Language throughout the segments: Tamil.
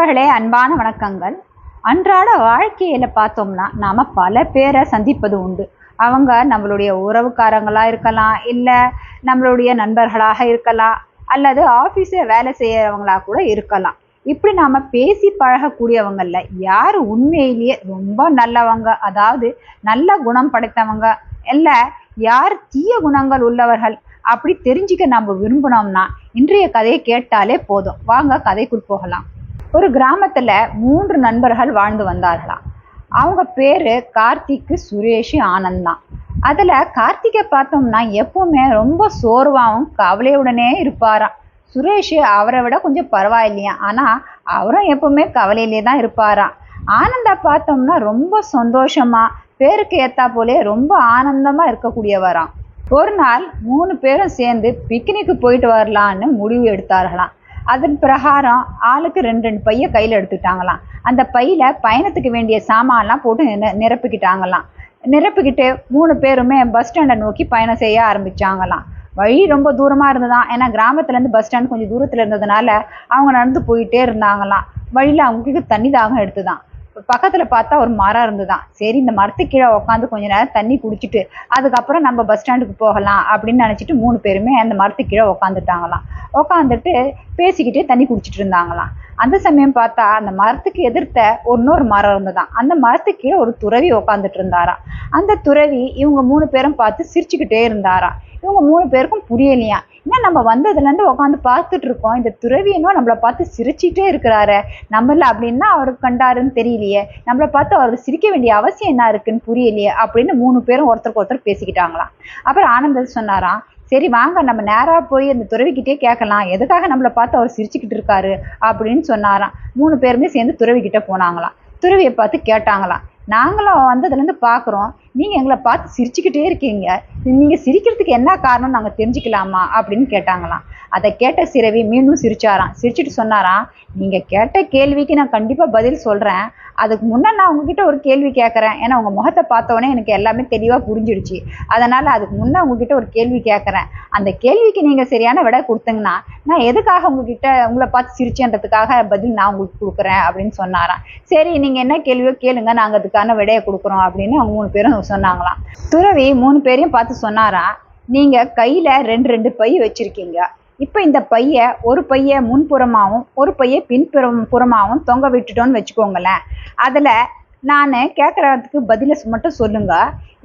நண்பர்களே அன்பான வணக்கங்கள். அன்றாட வாழ்க்கையில் பார்த்தோம்னா நாம் பல பேரை சந்திப்பது உண்டு. அவங்க நம்மளுடைய உறவுக்காரங்களாக இருக்கலாம் இல்லை நம்மளுடைய நண்பர்களாக இருக்கலாம் அல்லது ஆஃபீஸில் வேலை செய்கிறவங்களாக கூட இருக்கலாம். இப்படி நாம் பேசி பழகக்கூடியவங்களில் யார் உண்மையிலேயே ரொம்ப நல்லவங்க அதாவது நல்ல குணம் படைத்தவங்க இல்லை யார் தீய குணங்கள் உள்ளவர்கள் அப்படி தெரிஞ்சுக்க நம்ம விரும்பினோம்னா இன்றைய கதையை கேட்டாலே போதும். வாங்க கதைக்குள் போகலாம். ஒரு கிராமத்தில் மூன்று நண்பர்கள் வாழ்ந்து வந்தார்களாம். அவங்க பேரு கார்த்திக்கு சுரேஷ் ஆனந்த் தான். அதில் கார்த்திகை பார்த்தோம்னா எப்பவுமே ரொம்ப சோர்வாகவும் கவலையுடனே இருப்பாராம். சுரேஷ் அவரை விட கொஞ்சம் பரவாயில்லையா? ஆனால் அவரும் எப்பவுமே கவலையிலே தான் இருப்பாராம். ஆனந்தா பார்த்தோம்னா ரொம்ப சந்தோஷமா பேருக்கு ஏத்தா போலே ரொம்ப ஆனந்தமா இருக்கக்கூடியவராம். ஒரு நாள் மூணு பேரும் சேர்ந்து பிக்னிக்கு போயிட்டு வரலான்னு முடிவு எடுத்தார்களாம். அதன் பிரகாரம் ஆளுக்கு ரெண்டு ரெண்டு பைய கையில் எடுத்துக்கிட்டாங்களாம். அந்த பையில பயணத்துக்கு வேண்டிய சாமான்லாம் போட்டு நிர- நிரப்பிக்கிட்டாங்களாம். நிரப்பிக்கிட்டு மூணு பேருமே பஸ் ஸ்டாண்டை நோக்கி பயணம் செய்ய ஆரம்பிச்சாங்களாம். வழி ரொம்ப தூரமாக இருந்ததாம். ஏன்னா கிராமத்துலேருந்து பஸ் ஸ்டாண்ட் கொஞ்சம் தூரத்தில் இருந்ததுனால அவங்க நடந்து போயிட்டே இருந்தாங்களாம். வழியில் அவங்களுக்கு தண்ணி தாகம் எடுத்துதான். பக்கத்துல பார்த்தா ஒரு மரம் இருந்துதான். சரி இந்த மரத்து கீழே உட்காந்து கொஞ்ச நேரம் தண்ணி குடிச்சிட்டு அதுக்கப்புறம் நம்ம பஸ் ஸ்டாண்டுக்கு போகலாம் அப்படின்னு நினைச்சிட்டு மூணு பேருமே அந்த மரத்து கீழே உட்காந்துட்டாங்களாம் உட்காந்துட்டு பேசிக்கிட்டே தண்ணி குடிச்சிட்டு இருந்தாங்களாம். அந்த சமயம் பார்த்தா அந்த மரத்துக்கு எதிர்த்த இன்னொரு மரம் இருந்ததாம் அந்த மரத்துக்கு கீழே ஒரு துறவி உட்காந்துட்டு இருந்தாராம். அந்த துறவி இவங்க மூணு பேரும் பார்த்து சிரிச்சுக்கிட்டே இருந்தாராம். இவங்க மூணு பேருக்கும் புரியலையா? என்ன நம்ம வந்ததுலேருந்து உட்காந்து பார்த்துட்டு இருக்கோம். இந்த துறவியனும் நம்மளை பார்த்து சிரிச்சிட்டே இருக்கிறாரு. நம்மள அப்படின்னா அவருக்கு கண்டாருன்னு தெரியலையே. நம்மளை பார்த்து அவர் சிரிக்க வேண்டிய அவசியம் என்ன இருக்குன்னு புரியலையே அப்படின்னு மூணு பேரும் ஒருத்தருக்கு ஒருத்தர் பேசிக்கிட்டாங்களாம். அப்புறம் ஆனந்தர் சொன்னாராம் சரி வாங்க நம்ம நேராக போய் அந்த துறவிக்கிட்டே கேட்கலாம். எதுக்காக நம்மளை பார்த்து அவர் சிரிச்சுக்கிட்டு இருக்காரு? அப்படின்னு சொன்னாராம். மூணு பேருமே சேர்ந்து துறவிக்கிட்டே போனாங்களாம். துறவியை பார்த்து கேட்டாங்களாம் நாங்களும் வந்ததுலேருந்து பார்க்குறோம். நீங்கள் எங்களை பார்த்து சிரிச்சுக்கிட்டே இருக்கீங்க. நீங்கள் சிரிக்கிறதுக்கு என்ன காரணம் நாங்கள் தெரிஞ்சுக்கலாமா? அப்படின்னு கேட்டாங்களாம். அதை கேட்ட சிறவி மீண்டும் சிரிச்சாராம். சிரிச்சுட்டு சொன்னாராம் நீங்கள் கேட்ட கேள்விக்கு நான் கண்டிப்பாக பதில் சொல்கிறேன் அதுக்கு முன்னே நான் உங்ககிட்ட ஒரு கேள்வி கேட்குறேன் ஏன்னா உங்கள் முகத்தை பார்த்தோன்னே எனக்கு எல்லாமே தெளிவாக புரிஞ்சிடுச்சு. அதனால் அதுக்கு முன்னே உங்ககிட்ட ஒரு கேள்வி கேட்குறேன் அந்த கேள்விக்கு நீங்கள் சரியான விடை கொடுத்தீங்கன்னா நான் எதுக்காக உங்ககிட்ட உங்களை பார்த்து சிரிச்சேன்றதுக்காக பதில் நான் உங்களுக்கு கொடுக்குறேன் அப்படின்னு சொன்னாராம். சரி நீங்கள் என்ன கேள்வியோ கேளுங்க. நாங்கள் அதுக்கான விடையை கொடுக்குறோம் அப்படின்னு அவங்க மூணு பேரும் சொன்னாங்களாம். துறவி மூணு பேரையும் பார்த்து சொன்னாராம். நீங்கள் கையில் ரெண்டு ரெண்டு பை வச்சுருக்கீங்க. இப்போ இந்த பைய ஒரு பைய முன்புறமாகவும் ஒரு பைய பின்புறம் புறமாகவும் தொங்க விட்டுட்டோன்னு வச்சுக்கோங்களேன். அதில் நான் கேட்குறதுக்கு பதிலை மட்டும் சொல்லுங்க.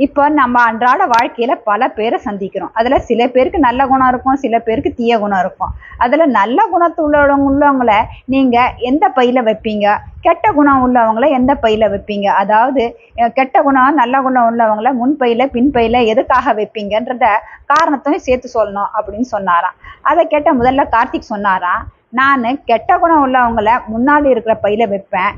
இப்போ நம்ம அன்றாட வாழ்க்கையில் பல பேரை சந்திக்கிறோம். அதில் சில பேருக்கு நல்ல குணம் இருக்கும் சில பேருக்கு தீய குணம் இருக்கும். அதில் நல்ல குணத்து உள்ளவங்க உள்ளவங்களை நீங்கள் எந்த பையில் வைப்பீங்க? கெட்ட குணம் உள்ளவங்கள எந்த பையில் வைப்பீங்க? அதாவது கெட்ட குணம் நல்ல குணம் உள்ளவங்கள முன் பையில் பின் எதுக்காக வைப்பீங்கன்றத காரணத்தையும் சேர்த்து சொல்லணும் அப்படின்னு சொன்னாராம். அதை கேட்ட முதல்ல கார்த்திக் சொன்னாராம் நான் கெட்ட குணம் உள்ளவங்கள முன்னாடி இருக்கிற பையில வைப்பேன்.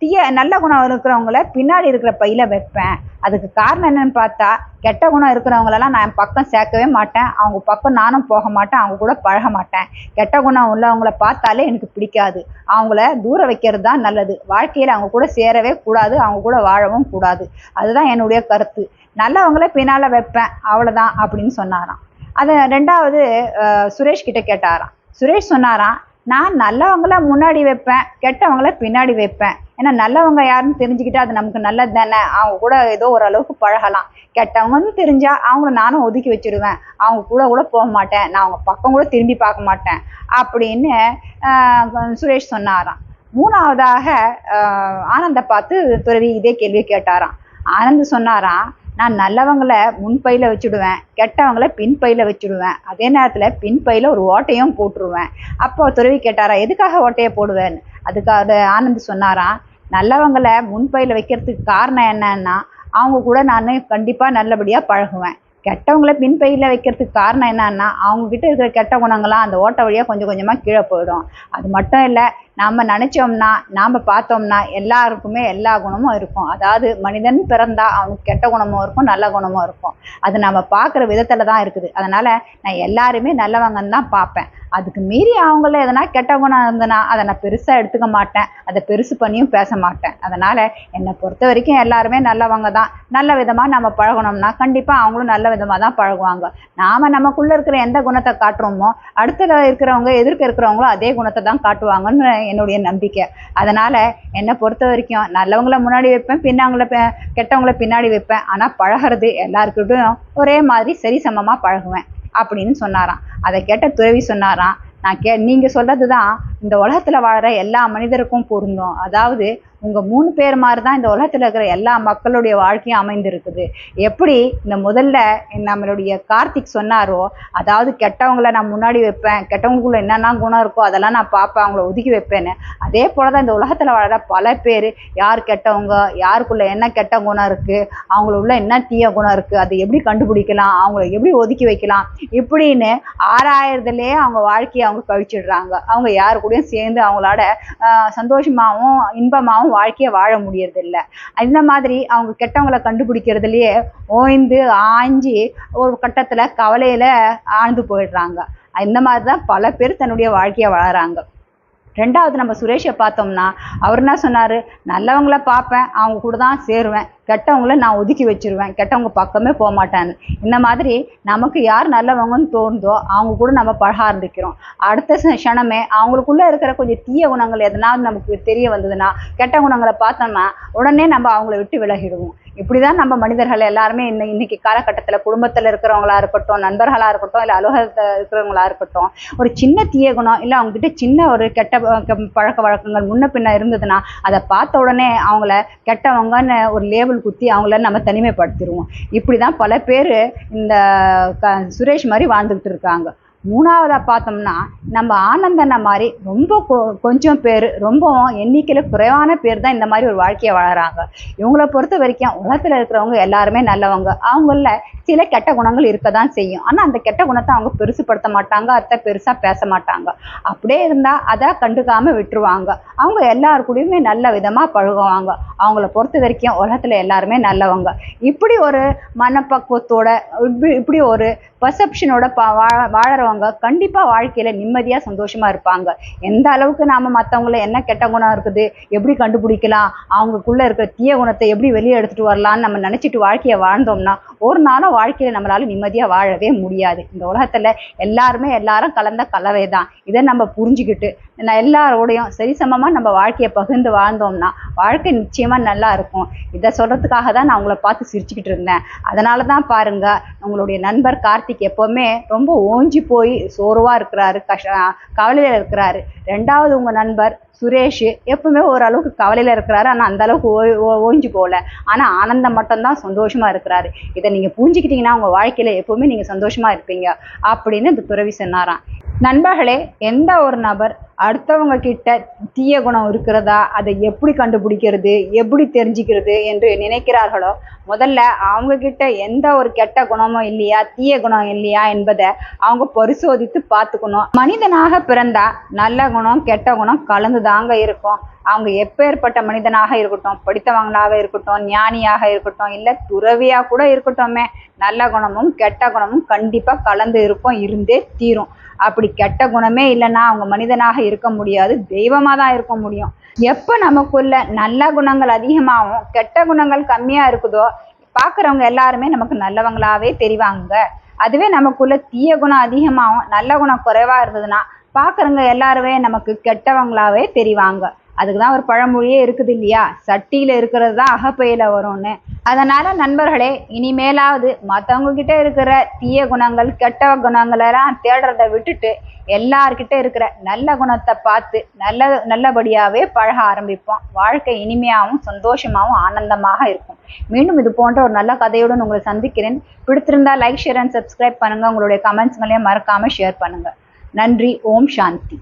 தீய நல்ல குணம் இருக்கிறவங்கள பின்னாடி இருக்கிற பையில வைப்பேன். அதுக்கு காரணம் என்னன்னு பார்த்தா கெட்ட குணம் இருக்கிறவங்களெல்லாம் நான் என் பக்கம் சேர்க்கவே மாட்டேன். அவங்க பக்கம் நானும் போக மாட்டேன். அவங்க கூட பழக மாட்டேன். கெட்ட குணம் உள்ளவங்கள பார்த்தாலே எனக்கு பிடிக்காது. அவங்கள தூர வைக்கிறது தான் நல்லது. வாழ்க்கையில் அவங்க கூட சேரவே கூடாது. அவங்க கூட வாழவும் கூடாது. அதுதான் என்னுடைய கருத்து. நல்லவங்கள பின்னால் வைப்பேன். அவ்வளோதான் அப்படின்னு சொன்னாராம். அதை ரெண்டாவது சுரேஷ் கிட்ட கேட்டாராம். சுரேஷ் சொன்னாராம் நான் நல்லவங்கள முன்னாடி வைப்பேன் கெட்டவங்கள பின்னாடி வைப்பேன். ஏன்னா நல்லவங்க யாருன்னு தெரிஞ்சுக்கிட்டா அது நமக்கு நல்லது தானே? அவங்க கூட ஏதோ ஓரளவுக்கு பழகலாம். கெட்டவங்கன்னு தெரிஞ்சா அவங்கள நானும் ஒதுக்கி வச்சிருவேன். அவங்க கூட கூட போக மாட்டேன். நான் அவங்க பக்கம் கூட திரும்பி பார்க்க மாட்டேன். அப்படின்னு சுரேஷ் சொன்னாராம். மூணாவதாக ஆனந்தை பார்த்து துறவி இதே கேள்வி கேட்டாராம். ஆனந்த் சொன்னாராம் நான் நல்லவங்களை முன்பையில் வச்சுடுவேன் கெட்டவங்கள பின்பையில் வச்சுடுவேன். அதே நேரத்தில் பின்பையில் ஒரு ஓட்டையும் போட்டுருவேன். அப்போ துறவி கேட்டாரா எதுக்காக ஓட்டையை போடுவேன்னு அதுக்காக ஆனந்த் சொன்னாராம் நல்லவங்களை முன்பையில் வைக்கிறதுக்கு காரணம் என்னன்னா அவங்க கூட நான் கண்டிப்பாக நல்லபடியாக பழகுவேன். கெட்டவங்கள பின்பையில் வைக்கிறதுக்கு காரணம் என்னன்னா அவங்க கிட்ட இருக்கிற கெட்ட குணங்கள்லாம் அந்த ஓட்டை வழியாக கொஞ்சம் கொஞ்சமாக கீழே போயிடும். அது மட்டும் இல்லை நாம் நினச்சோம்னா நாம் பார்த்தோம்னா எல்லாருக்குமே எல்லா குணமும் இருக்கும். அதாவது மனிதன் பிறந்தா அவனுக்கு கெட்ட குணமும் இருக்கும் நல்ல குணமும் இருக்கும். அது நம்ம பார்க்குற விதத்தில் தான் இருக்குது. அதனால் நான் எல்லாருமே நல்லவங்கன்னு தான் பார்ப்பேன். அதுக்கு மீறி அவங்கள எதனா கெட்ட குணம் இருந்ததுன்னா அதை நான் பெருசாக எடுத்துக்க மாட்டேன். அதை பெருசு பண்ணியும் பேச மாட்டேன். அதனால் என்னை பொறுத்த வரைக்கும் எல்லாருமே நல்லவங்க தான். நல்ல விதமாக நம்ம பழகணும்னா கண்டிப்பாக அவங்களும் நல்ல விதமாக தான் பழகுவாங்க. நாம் நமக்குள்ளே இருக்கிற எந்த குணத்தை காட்டுறோமோ அடுத்த இருக்கிறவங்க எதிர்க்க இருக்கிறவங்களும் அதே குணத்தை தான் காட்டுவாங்கன்னு என்னுடைய நம்பிக்கை. அதனால் என்னை பொறுத்த வரைக்கும் நல்லவங்கள முன்னாடி வைப்பேன் பின்னவங்கள கெட்டவங்கள பின்னாடி வைப்பேன். ஆனால் பழகிறது எல்லாருக்கிட்டையும் ஒரே மாதிரி சரிசமமாக பழகுவேன் அப்படின்னு சொன்னாராம். அதை கேட்ட துறவி சொன்னாராம். நான் கே நீங்கள் சொல்கிறது தான் இந்த உலகத்தில் வாழ்கிற எல்லா மனிதருக்கும் பொருந்தும். அதாவது உங்கள் மூணு பேர் மாதிரி தான் இந்த உலகத்தில் இருக்கிற எல்லா மக்களுடைய வாழ்க்கையும் அமைந்திருக்குது. எப்படி இந்த முதல்ல நம்மளுடைய கார்த்திக் சொன்னாரோ அதாவது கெட்டவங்கள நான் முன்னாடி வைப்பேன் கெட்டவங்களுக்குள்ள என்னென்ன குணம் இருக்கோ அதெல்லாம் நான் பார்ப்பேன் அவங்கள ஒதுக்கி வைப்பேன்னு. அதே போல தான் இந்த உலகத்தில் வாழற பல பேர் யார் கெட்டவங்க யாருக்குள்ள என்ன கெட்ட குணம் இருக்குது அவங்களுள்ள என்ன தீய குணம் இருக்குது அதை எப்படி கண்டுபிடிக்கலாம் அவங்கள எப்படி ஒதுக்கி வைக்கலாம் இப்படின்னு ஆறாயிரத்துலேயே அவங்க வாழ்க்கையை அவங்க கழிச்சிடுறாங்க. அவங்க யாருக்கு கூடயும் சேர்ந்து அவங்களோட சந்தோஷமாகவும் இன்பமாகவும் வாழ்க்கையை வாழ முடியறதில்ல. இந்த மாதிரி அவங்க கெட்டவங்களை கண்டுபிடிக்கிறதுலயே ஓய்ந்து ஆஞ்சி ஒரு கட்டத்தில் கவலையில் ஆழ்ந்து போயிடுறாங்க. இந்த மாதிரி தான் பல பேர் தன்னுடைய வாழ்க்கையை வாழறாங்க ரெண்டாவது நம்ம சுரேஷை பார்த்தோம்னா அவர் என்ன சொன்னார்? நல்லவங்கள பார்ப்பேன் அவங்க கூட தான் சேருவேன். கெட்டவங்கள நான் ஒதுக்கி வச்சிருவேன். கெட்டவங்க பக்கமே போக மாட்டேன்னு. இந்த மாதிரி நமக்கு யார் நல்லவங்கன்னு தோணுதோ அவங்க கூட நம்ம பழக ஆரம்பிக்கிறோம். அடுத்த க்ஷணமே அவங்களுக்குள்ளே இருக்கிற கொஞ்சம் தீய குணங்கள் எதனாவது நமக்கு தெரிய வந்ததுன்னா கெட்ட குணங்களை பார்த்தோம்னா உடனே நம்ம அவங்கள விட்டு விலகிடுவோம். இப்படிதான் நம்ம மனிதர்கள் எல்லாருமே இந்த இன்னைக்கு காலகட்டத்தில் குடும்பத்தில் இருக்கிறவங்களா இருக்கட்டும் நண்பர்களாக இருக்கட்டும் இல்லை அலுவலகத்தில் இருக்கிறவங்களா இருக்கட்டும் ஒரு சின்ன தீய குணம் இல்ல சின்ன ஒரு கெட்ட க- பழக்க வழக்கங்கள் முன்ன பின்ன இருந்ததுன்னா அதை பார்த்த உடனே அவங்கள கெட்டவங்கன்னு ஒரு லேபிள் குத்தி அவங்கள நம்ம தனிமைப்படுத்திடுவோம் இப்படி தான் பல பேர் இந்த க சுரேஷ் மாதிரி வாழ்ந்துக்கிட்டு இருக்காங்க. மூணாவதாக பார்த்தோம்னா நம்ம ஆனந்தனை மாதிரி ரொம்ப கொ- கொஞ்சம் பேர் ரொம்பவும் எண்ணிக்கையில் குறைவான பேர் தான் இந்த மாதிரி ஒரு வாழ்க்கையை வாழறாங்க. இவங்கள பொறுத்த வரைக்கும் உலகத்தில் இருக்கிறவங்க எல்லாருமே நல்லவங்க. அவங்கள சில கெட்ட குணங்கள் இருக்க தான் செய்யும். ஆனால் அந்த கெட்ட குணத்தை அவங்க பெருசுப்படுத்த மாட்டாங்க அடுத்த பெருசாக பேச மாட்டாங்க. அப்படியே இருந்தால் அதை கண்டுக்காமல் விட்டுருவாங்க. அவங்க எல்லாரு கூடயுமே நல்ல விதமாக பழகுவாங்க. அவங்கள பொறுத்த வரைக்கும் உலகத்தில் எல்லாருமே நல்லவங்க. இப்படி ஒரு மனப்பக்குவத்தோட இப்படி இப்படி ஒரு பர்செப்ஷனோட பா வா வாழறவங்க கண்டிப்பா வாழ்க்கையில நிம்மதியா சந்தோஷமா இருப்பாங்க. எந்த அளவுக்கு நாம மத்தவங்கள என்ன கெட்ட குணம் இருக்குது எப்படி கண்டுபிடிக்கலாம் அவங்களுக்குள்ள இருக்கிற தீய குணத்தை எப்படி வெளியே எடுத்துட்டு வரலாம்னு நம்ம நினைச்சிட்டு வாழ்க்கையை வாழ்ந்தோம்னா ஒரு நாளும் வாழ்க்கையில நம்மளால நிம்மதியா வாழவே முடியாது. இந்த உலகத்துல எல்லாருமே எல்லாரும் கலந்த கலவை தான் இதை நம்ம புரிஞ்சுக்கிட்டு நான் எல்லாரோடையும் சரிசமமா நம்ம வாழ்க்கையை பகிர்ந்து வாழ்ந்தோம்னா வாழ்க்கை நிச்சயமா நல்லா இருக்கும். இதை சொல்றதுக்காக தான் நான் உங்களை பார்த்து சிரிச்சுக்கிட்டு இருந்தேன். அதனால தான் பாருங்க உங்களுடைய நண்பர் கார்த்திக் எப்பவுமே ரொம்ப ஓஞ்சி போய் சோர்வா இருக்கிறாரு கஷ கவலையில இருக்கிறாரு. ரெண்டாவது உங்க நண்பர் சுரேஷ் எப்பவுமே ஓரளவுக்கு கவலையில இருக்கிறாரு. ஆனா அந்த அளவுக்கு ஓ ஓ- போகல. ஆனா ஆனந்தம் மட்டும்தான் சந்தோஷமா இருக்கிறாரு. இதை நீங்க புரிஞ்சுக்கிட்டீங்கன்னா உங்க வாழ்க்கையில எப்பவுமே நீங்க சந்தோஷமா இருப்பீங்க அப்படின்னு இந்த துறவி சொன்னாராம். நண்பர்களே எந்த ஒரு நபர் அடுத்தவங்க கிட்ட தீய குணம் இருக்கிறதா? அதை எப்படி கண்டுபிடிக்கிறது? எப்படி தெரிஞ்சுக்கிறது என்று நினைக்கிறார்களோ முதல்ல அவங்க கிட்ட எந்த ஒரு கெட்ட குணமும் இல்லையா தீய குணம் இல்லையா என்பதை அவங்க பரிசோதித்து பார்த்துக்கணும். மனிதனாக பிறந்தா நல்ல குணம் கெட்ட குணம் கலந்து தாங்க இருக்கும். அவங்க எப்பேற்பட்ட மனிதனாக இருக்கட்டும் படித்தவங்களாக இருக்கட்டும் ஞானியாக இருக்கட்டும் இல்லை துறவியாக கூட இருக்கட்டுமே நல்ல குணமும் கெட்ட குணமும் கண்டிப்பாக கலந்து இருக்கும் இருந்தே தீரும். அப்படி கெட்ட குணமே இல்லைன்னா அவங்க மனிதனாக இருக்க முடியாது தெய்வமா தான் இருக்க முடியும். எப்ப நமக்குள்ள நல்ல குணங்கள் அதிகமாகவும் கெட்ட குணங்கள் கம்மியா இருக்குதோ பார்க்குறவங்க எல்லாருமே நமக்கு நல்லவங்களாவே தெரிவாங்க. அதுவே நமக்குள்ள தீய குணம் அதிகமாகவும் நல்ல குணம் குறைவா இருந்ததுன்னா பார்க்குறவங்க எல்லாருமே நமக்கு கெட்டவங்களாவே தெரிவாங்க. அதுக்கு தான் ஒரு பழமொழியே இருக்குது இல்லையா? சட்டியில் இருக்கிறது தான் அகப்பையில் வரும்னு. அதனால் நண்பர்களே இனிமேலாவது மற்றவங்கக்கிட்ட இருக்கிற தீய குணங்கள் கெட்ட குணங்களெல்லாம் தேடுறதை விட்டுட்டு எல்லார்கிட்ட இருக்கிற நல்ல குணத்தை பார்த்து நல்ல நல்லபடியாகவே பழக ஆரம்பிப்போம். வாழ்க்கை இனிமையாகவும் சந்தோஷமாகவும் ஆனந்தமாக இருக்கும். மீண்டும் இது போன்ற ஒரு நல்ல கதையுடன் உங்களை சந்திக்கிறேன். பிடித்திருந்தா லைக் ஷேர் அண்ட் சப்ஸ்கிரைப் பண்ணுங்கள் உங்களுடைய கமெண்ட்ஸ்களையும் மறக்காமல் ஷேர் பண்ணுங்கள் நன்றி. ஓம் சாந்தி.